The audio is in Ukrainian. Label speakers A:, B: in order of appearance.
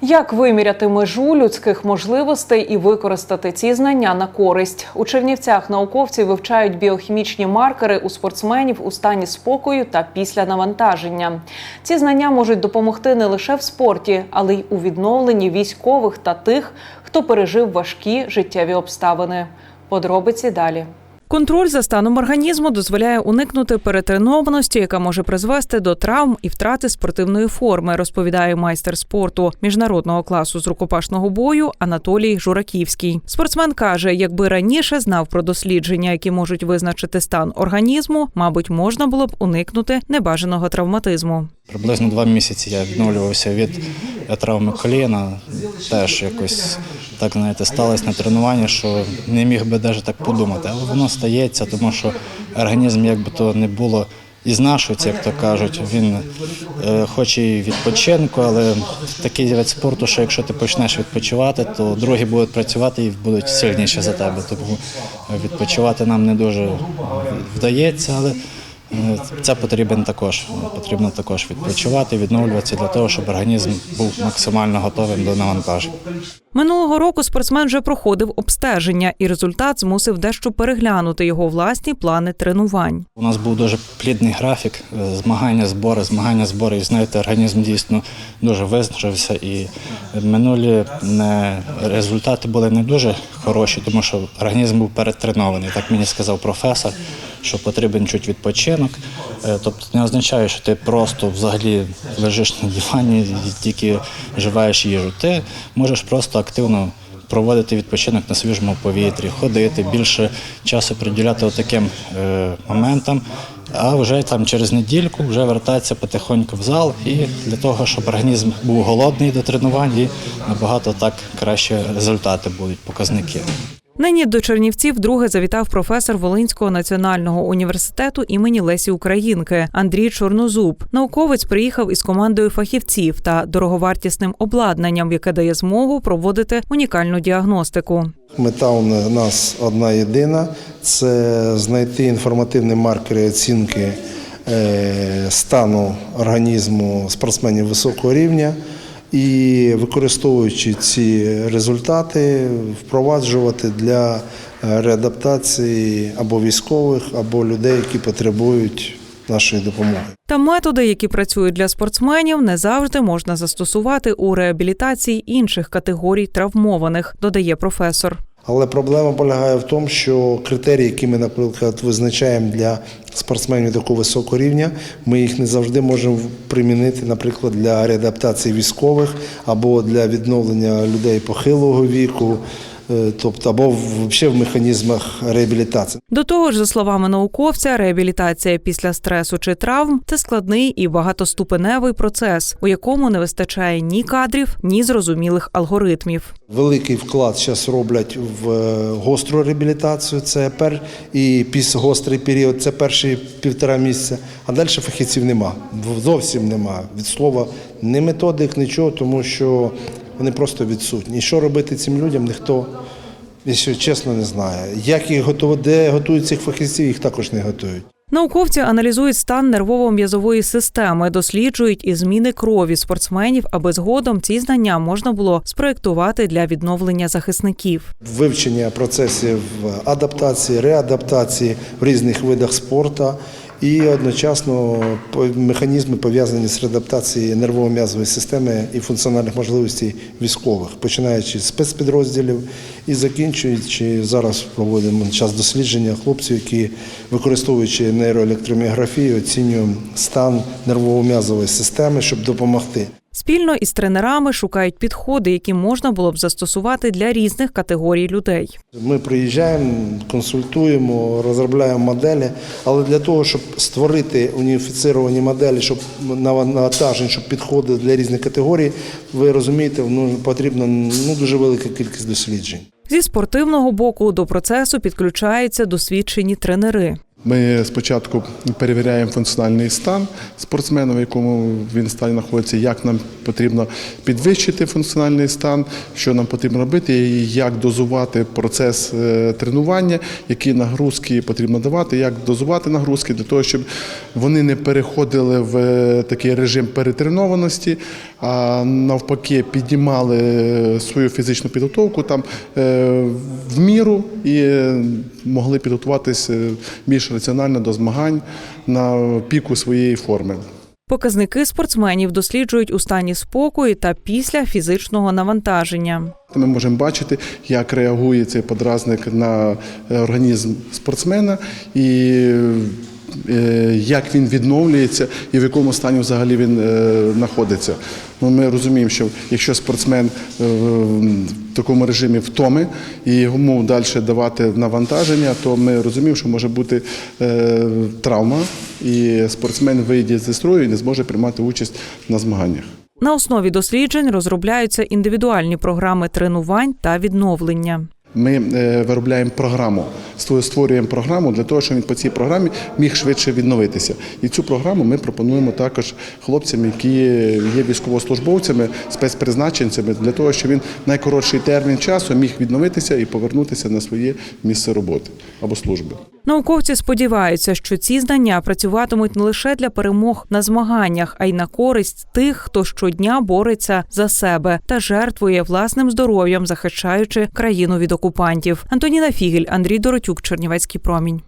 A: Як виміряти межу людських можливостей і використати ці знання на користь у Чернівцях? Науковці вивчають біохімічні маркери у спортсменів у стані спокою та після навантаження. Ці знання можуть допомогти не лише в спорті, але й у відновленні військових та тих, хто пережив важкі життєві обставини. Подробиці далі. Контроль за станом організму дозволяє уникнути перетренованості, яка може призвести до травм і втрати спортивної форми, розповідає майстер спорту міжнародного класу з рукопашного бою Анатолій Жураківський. Спортсмен каже, якби раніше знав про дослідження, які можуть визначити стан організму, мабуть, можна було б уникнути небажаного травматизму.
B: Приблизно два місяці я відновлювався від е, травми коліна. Теж якось так знаєте, сталося на тренуванні, що не міг би навіть так подумати. Але воно стається, тому що організм, як би то не було, і знашується, як то кажуть. Він е, хоче і відпочинку, але такий вид спорту, що якщо ти почнеш відпочивати, то другі будуть працювати і будуть сильніші за тебе. Тому відпочивати нам не дуже вдається, але Це потрібен також. Потрібно також відпочивати, відновлюватися для того, щоб організм був максимально готовим до навантажень.
A: Минулого року спортсмен вже проходив обстеження, і результат змусив дещо переглянути його власні плани тренувань.
B: У нас був дуже плідний графік, е, змагання, збори, змагання, збори. І знаєте, організм дійсно дуже визначився. І минулі не, результати були не дуже хороші, тому що організм був перетренований. Так мені сказав професор, що потрібен чуть відпочинок. Е, Тобто не означає, що ти просто взагалі лежиш на дивані і тільки вживаєш їжу. Ти можеш просто активно проводити відпочинок на свіжому повітрі, ходити, більше часу приділяти таким е, моментам, а вже там через недільку вже вертатися потихоньку в зал і для того, щоб організм був голодний до тренувань і набагато так краще результати будуть, показники.
A: Нині до Чернівців вдруге завітав професор Волинського національного університету імені Лесі Українки Андрій Чорнозуб. Науковець приїхав із командою фахівців та дороговартісним обладнанням, яке дає змогу проводити унікальну діагностику.
C: Мета у нас одна єдина це знайти інформативні маркери оцінки е, стану організму спортсменів високого рівня і використовуючи ці результати, впроваджувати для е, реадаптації або військових, або людей, які потребують нашої допомоги.
A: Та методи, які працюють для спортсменів, не завжди можна застосувати у реабілітації інших категорій травмованих, додає професор.
C: Але проблема полягає в тому, що критерії, які ми, наприклад, визначаємо для спортсменів такого високого рівня, ми їх не завжди можемо примінити, наприклад, для реадаптації військових або для відновлення людей похилого віку, тобто або взагалі в механізмах реабілітації.
A: До того ж, за словами науковця, реабілітація після стресу чи травм це складний і багатоступеневий процес, у якому не вистачає ні кадрів, ні зрозумілих алгоритмів.
C: Великий вклад зараз роблять в е, гостру реабілітацію, це пер і після період, це перші півтора місяця, а далі фахівців нема. Зовсім нема. Від слова ні методик, нічого, тому що вони просто відсутні. І що робити цим людям, ніхто, якщо чесно, не знає. Як їх готують, де готують цих фахівців, їх також не готують.
A: Науковці аналізують стан нервово-м'язової системи, досліджують і зміни крові спортсменів, аби згодом ці знання можна було спроектувати для відновлення захисників.
C: Вивчення процесів адаптації, реадаптації в різних видах спорту і одночасно механізми пов'язані з реадаптацією нервово-м'язової системи і функціональних можливостей військових, починаючи з спецпідрозділів і закінчуючи зараз проводимо час дослідження хлопців, які використовуючи нейроелектроміографію, оцінюємо стан нервово-м'язової системи, щоб допомогти.
A: Спільно із тренерами шукають підходи, які можна було б застосувати для різних категорій людей.
C: Ми приїжджаємо, консультуємо, розробляємо моделі, але для того, щоб створити уніфіцировані моделі, щоб навантажень, щоб підходили для різних категорій, ви розумієте, ну, потрібна ну, дуже велика кількість досліджень.
A: Зі спортивного боку до процесу підключаються досвідчені тренери.
D: Ми спочатку перевіряємо функціональний стан спортсмена, в якому він стані знаходиться, як нам потрібно підвищити функціональний стан, що нам потрібно робити, і як дозувати процес е, тренування, які нагрузки потрібно давати, як дозувати нагрузки для того, щоб вони не переходили в е, такий режим перетренованості, а навпаки піднімали свою фізичну підготовку там е, в міру і е, могли підготуватися більш раціонально до змагань на піку своєї форми.
A: Показники спортсменів досліджують у стані спокою та після фізичного навантаження.
D: Ми можемо бачити, як реагує цей подразник на е, організм спортсмена і е, як він відновлюється і в якому стані взагалі він е, знаходиться. Ну, ми розуміємо, що якщо спортсмен е, в такому режимі втоми і йому далі давати навантаження, то ми розуміємо, що може бути е, травма, і спортсмен вийде зі строю і не зможе приймати участь на змаганнях.
A: На основі досліджень розробляються індивідуальні програми тренувань та відновлення.
D: Ми е, виробляємо програму, створюємо програму для того, щоб він по цій програмі міг швидше відновитися. І цю програму ми пропонуємо також хлопцям, які є військовослужбовцями, спецпризначенцями, для того, щоб він найкоротший термін часу міг відновитися і повернутися на своє місце роботи або служби.
A: Науковці сподіваються, що ці знання працюватимуть не лише для перемог на змаганнях, а й на користь тих, хто щодня бореться за себе та жертвує власним здоров'ям, захищаючи країну від окупантів. Антоніна Фігель, Андрій Доротюк, Чернівецький промінь.